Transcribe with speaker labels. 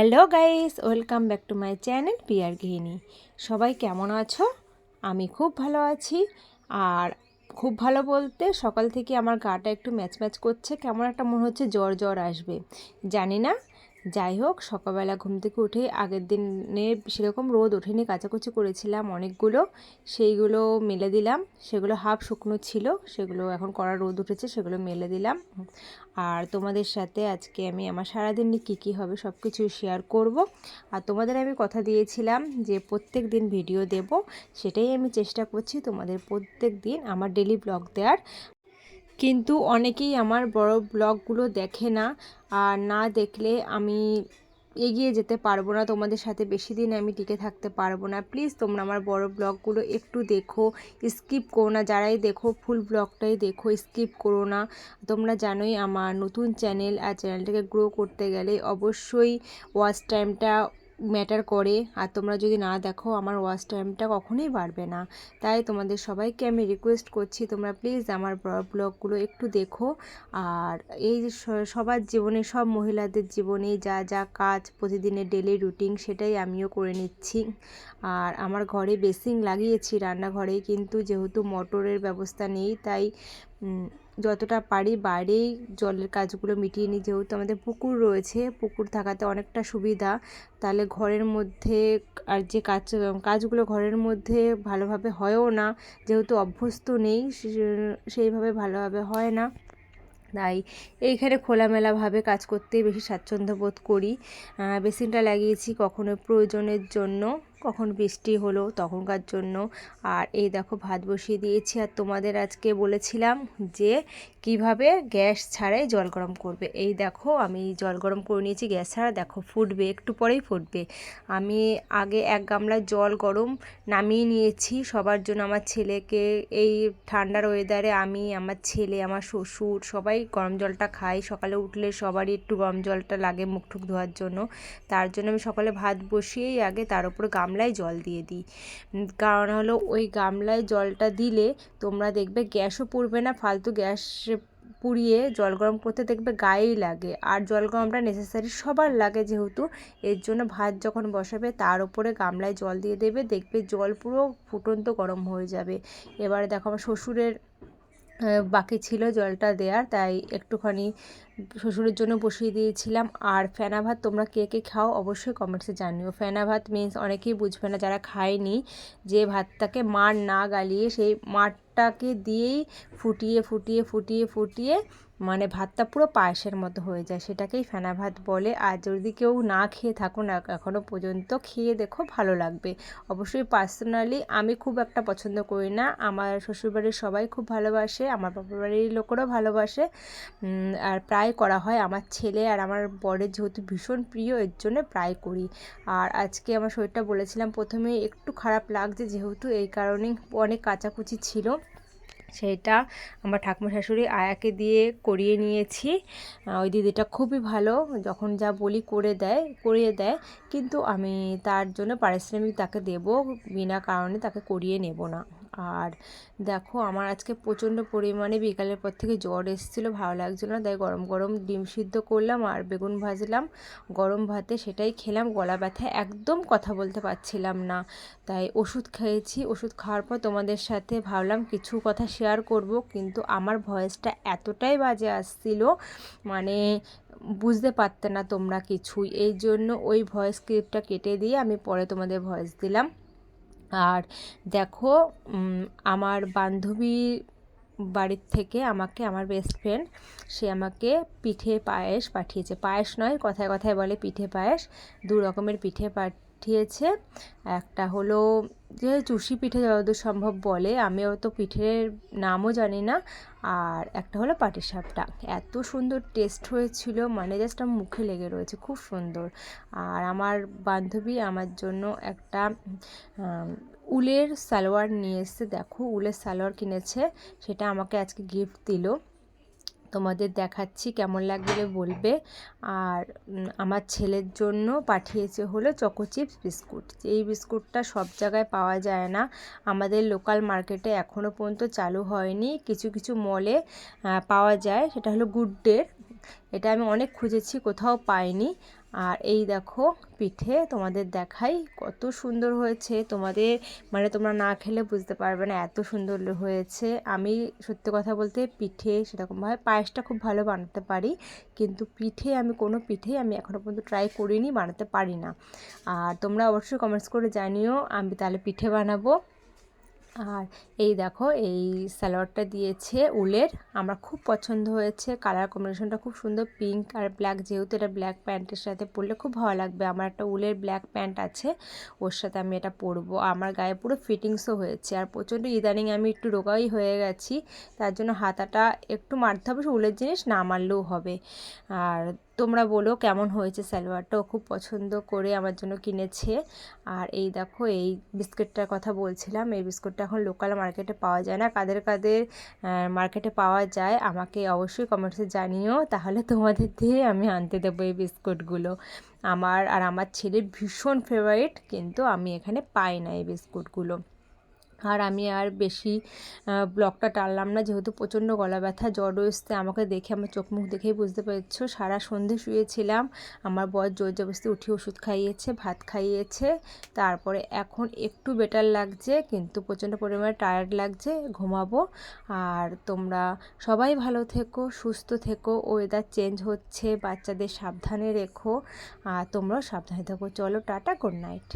Speaker 1: Hello guys, welcome back to my channel peer গৃহিণী। সবাই কেমন আছো? আমি খুব ভালো আছি। আর খুব ভালো বলতে সকাল থেকে আমার গাটা একটু ম্যাচ ম্যাচ করছে, কেমন একটা মনে হচ্ছে জ্বর জ্বর আসবে। জানি না যাই হোক, সকালবেলা ঘুম থেকে উঠে আগের দিনে সেরকম রোদ ওঠেনি, কাচাকুচি করেছিলাম অনেকগুলো। সেইগুলো মেলে দিলাম। সেগুলো হাফ শুকনো ছিল, সেগুলো এখন কড়া রোদ উঠেছে, সেগুলো মেলে দিলাম। আর তোমাদের সাথে আজকে আমি আমার সারাদিন কী কী হবে সব কিছু শেয়ার করব। আর তোমাদের আমি কথা দিয়েছিলাম যে প্রত্যেক দিন ভিডিও দেব, সেটাই আমি চেষ্টা করছি তোমাদের প্রত্যেক দিন আমার ডেলি ব্লগ দেওয়ার। কিন্তু অনেকেই আমার বড় ব্লগগুলো দেখে না। আর না দেখলে আমি এগিয়ে যেতে পারব না, তোমাদের সাথে বেশি দিন আমি টিকে থাকতে পারব না। প্লিজ তোমরা আমার বড় ব্লগগুলো একটু দেখো, স্কিপ করো না। যারাই দেখো, ফুল ব্লগটাই দেখো, স্কিপ করো না। তোমরা জানোই আমার নতুন চ্যানেল আর চ্যানেলটাকে গ্রো করতে গেলে অবশ্যই ওয়াচ টাইমটা ম্যাটার করে। আর তোমরা যদি না দেখো, আমার ওয়াচ টাইমটা কখনোই বাড়বে না। তাই তোমাদের সবাইকে আমি রিকোয়েস্ট করছি, তোমরা প্লিজ আমার ব্লগগুলো একটু দেখো। আর এই সবার জীবনে, সব মহিলাদের জীবনে যা যা কাজ প্রতিদিনের ডেলি রুটিন সেটাই আমিও করে নিচ্ছি। আর আমার ঘরে বেসিং লাগিয়েছি রান্নাঘরে কিন্তু যেহেতু মোটরের ব্যবস্থা নেই, তাই যতটা পারি বাইরেই জলের কাজগুলো মিটিয়ে নিই। যেহেতু আমাদের পুকুর রয়েছে, পুকুর থাকাতে অনেকটা সুবিধা। তাহলে ঘরের মধ্যে আর যে কাজ, কাজগুলো ঘরের মধ্যে ভালোভাবে হয়ও না। যেহেতু অভ্যস্ত নেই সেইভাবে ভালোভাবে হয় না। তাই এইখানে খোলামেলাভাবে কাজ করতেই বেশি স্বাচ্ছন্দ্য বোধ করি। বেসিনটা লাগিয়েছি কখনো প্রয়োজনের জন্য। কখন বৃষ্টি হলো তখনকার জন্য। আর এই দেখো ভাত বসিয়ে দিয়েছি। আর তোমাদের আজকে বলেছিলাম যে কীভাবে গ্যাস ছাড়াই জল গরম করবে। এই দেখো আমি জল গরম করে নিয়েছি, গ্যাস ছাড়া দেখো ফুটবে, একটু পরেই ফুটবে। আমি আগে এক গামলা জল গরম নামিয়ে নিয়েছি সবার জন্য। আমার ছেলেকে এই ঠান্ডার ওয়েদারে আমি, আমার ছেলে, আমার শ্বশুর সবাই গরম জলটা খাই। সকালে উঠলে সবারই একটু গরম জলটা লাগে মুখ টুক ধোয়ার জন্য। তার জন্য আমি সকালে ভাত বসিয়েই আগে তার উপর গাম গামলায় জল দিয়ে দিই। কারণ হলো ওই গামলায় জলটা দিলে তোমরা দেখবে গ্যাসও পুড়বে না, ফালতু গ্যাস পুড়িয়ে জল গরম করতে দেখবে গায়েই লাগে। আর জল গরমটা নেসেসারি সবার লাগে যেহেতু, এর জন্য ভাত যখন বসাবে তার উপরে গামলায় জল দিয়ে দেবে, দেখবে জল পুরো ফুটন্ত গরম হয়ে যাবে। এবার দেখো আমার শ্বশুরের বাকি ছিল জলটা দেওয়ার তাই একটুখানি শ্বশুরের জন্য বসিয়ে দিয়েছিলাম। আর ফেনা ভাত তোমরা কে কে খাও অবশ্যই কমেন্টসে জানিও। ফেনা ভাত মিন্স অনেকেই বুঝবে না, যারা খায়নি, যে ভাতটাকে মার না গালিয়ে সেই মারটাকে দিয়েই ফুটিয়ে ফুটিয়ে ফুটিয়ে ফুটিয়ে মানে ভাতটা পুরো পায়েসের মতো হয়ে যায়। সেটাকেই ফেনা ভাত বলে। আর যদি কেউ না খেয়ে থাকো না এখনও পর্যন্ত খেয়ে দেখো ভালো লাগবে। অবশ্যই পার্সোনালি আমি খুব একটা পছন্দ করি না। আমার শ্বশুরবাড়ির সবাই খুব ভালোবাসে, আমার বাবার বাড়ির লোকেরও ভালোবাসে। আর প্রায় করা হয়। আমার ছেলে আর আমার বরের যেহেতু ভীষণ প্রিয়, এর জন্য প্রায় করি। আর আজকে আমার শরীরটা বলেছিলাম, প্রথমে একটু খারাপ লাগছে যেহেতু, এই কারণে অনেক কাচাকুচি ছিল। সেটা আমার ঠাকুমা শাশুড়ি আয়াকে দিয়ে করিয়ে নিয়েছি। ওই দিদিটা খুবই ভালো, যখন যা বলি করে দেয়, করিয়ে দেয়, কিন্তু আমি তার জন্য পারিশ্রমিক তাকে দেব, বিনা কারণে তাকে করিয়ে নেব না। আর দেখো আমার আজকে প্রচণ্ড পরিমাণে বিকালের পর থেকে জ্বর এসেছিল, ভালো লাগছিল না, তাই গরম গরম ডিম সিদ্ধ করলাম আর বেগুন ভাজলাম, গরম ভাতে সেটাই খেলাম, গলা ব্যথা একদম কথা বলতে পারছিলাম না, তাই ওষুধ খেয়েছি, ওষুধ খাওয়ার পর তোমাদের সাথে ভাবলাম কিছু কথা শেয়ার করব, কিন্তু আমার ভয়েসটা এতটাই বাজে আসছিল মানে বুঝতে পারতে না তোমরা কিছুই, এই জন্য ওই ভয়েস ক্লিপটা কেটে দিয়ে আমি পরে তোমাদের ভয়েস দিলাম। আর দেখো আমার বান্ধবী বাড়ির থেকে আমাকে, আমার বেস্ট ফ্রেন্ড সে আমাকে পিঠে পায়েস পাঠিয়েছে। পায়েস নয়, কথায় কথায় বলে পিঠে পায়েস, দু রকমের পিঠে পাঠিয়েছে। একটা হলো যে চুষি পিঠে যতদূর সম্ভব বলে আমিও তো পিঠের নামও জানি না। আর একটা হলো পাটিসাপটা এত সুন্দর টেস্ট হয়েছিল মানে জাস্ট আমার মুখে লেগে রয়েছে, খুব সুন্দর। আর আমার বান্ধবী আমার জন্য একটা উলের সালোয়ার নিয়ে এসছে। দেখো, উলের সালোয়ার কিনেছে, সেটা আমাকে আজকে গিফট দিল। তোমাদের দেখাচ্ছি কেমন লাগবে বলবে। আর আমার ছেলের জন্য পাঠিয়েছে হলো চকো চিপস বিস্কুট। এই বিস্কুটটা সব জায়গায় পাওয়া যায় না। আমাদের লোকাল মার্কেটে এখনও পর্যন্ত চালু হয়নি। কিছু কিছু মলে পাওয়া যায়। সেটা হলো গুড ডের এটা আমি অনেক খুঁজেছি, কোথাও পাইনি। আর এই দেখো পিঠে তোমাদের দেখাই কত সুন্দর হয়েছে। তোমাদের মানে তোমরা না খেলে বুঝতে পারবে না এত সুন্দর হয়েছে। আমি সত্যি কথা বলতে পিঠে সেরকমভাবে পায়েসটা খুব ভালো বানাতে পারি, কিন্তু পিঠে আমি কোনো পিঠেই আমি এখনও পর্যন্ত ট্রাই করিনি, বানাতে পারি না। আর তোমরা অবশ্যই কমেন্টস করে জানিও, আমি তাহলে পিঠে বানাবো। আর এই দেখো, এই সালোয়ারটা দিয়েছে উলের। আমার খুব পছন্দ হয়েছে। কালার কম্বিনেশনটা খুব সুন্দর, পিঙ্ক আর ব্ল্যাক। যেহেতু এটা ব্ল্যাক প্যান্টের সাথে পরলে খুব ভালো লাগবে। আমার একটা উলের ব্ল্যাক প্যান্ট আছে, ওর সাথে আমি এটা পরবো। আমার গায়ে পুরো ফিটিংসও হয়েছে আর প্রচণ্ড ইদানিং আমি একটু রোগাই হয়ে গেছি। তার জন্য হাতাটা একটু মারতে হবে উলের জিনিস না মারলেও হবে। আর তোমরা বলো কেমন হয়েছে সালোয়ারটাও খুব পছন্দ করে আমার জন্য কিনেছে। আর এই দেখো, এই বিস্কুটটার কথা বলছিলাম, এই বিস্কুটটা এখন লোকাল মার্কেটে পাওয়া যায় না। কাদের কাদের মার্কেটে পাওয়া যায় আমাকে অবশ্যই কমেন্টসে জানিও। তাহলে তোমাদের দিয়ে আমি আনতে দেবো এই বিস্কুটগুলো। আমার আর আমার ছেলের ভীষণ ফেভারিট কিন্তু আমি এখানে পাই না এই বিস্কুটগুলো। আর আমি আর বেশি ব্লগটা টানলাম না। যেহেতু প্রচণ্ড গলা ব্যথা, জ্বর এসছে, আমাকে দেখে আমার চোখ মুখ দেখেই বুঝতে পেরেছ। সারা সন্ধে শুয়েছিলাম, আমার বর জোর জবস্তি উঠে ওষুধ খাইয়েছে, ভাত খাইয়েছে। তারপরে এখন একটু বেটার লাগছে, কিন্তু প্রচণ্ড পরিমাণে টায়ার্ড লাগছে, ঘুমাবো। আর তোমরা সবাই ভালো থেকো, সুস্থ থেকো ওয়েদার চেঞ্জ হচ্ছে, বাচ্চাদের সাবধানে রেখো, আর তোমরাও সাবধানে থেকো। চলো, টাটা গুড নাইট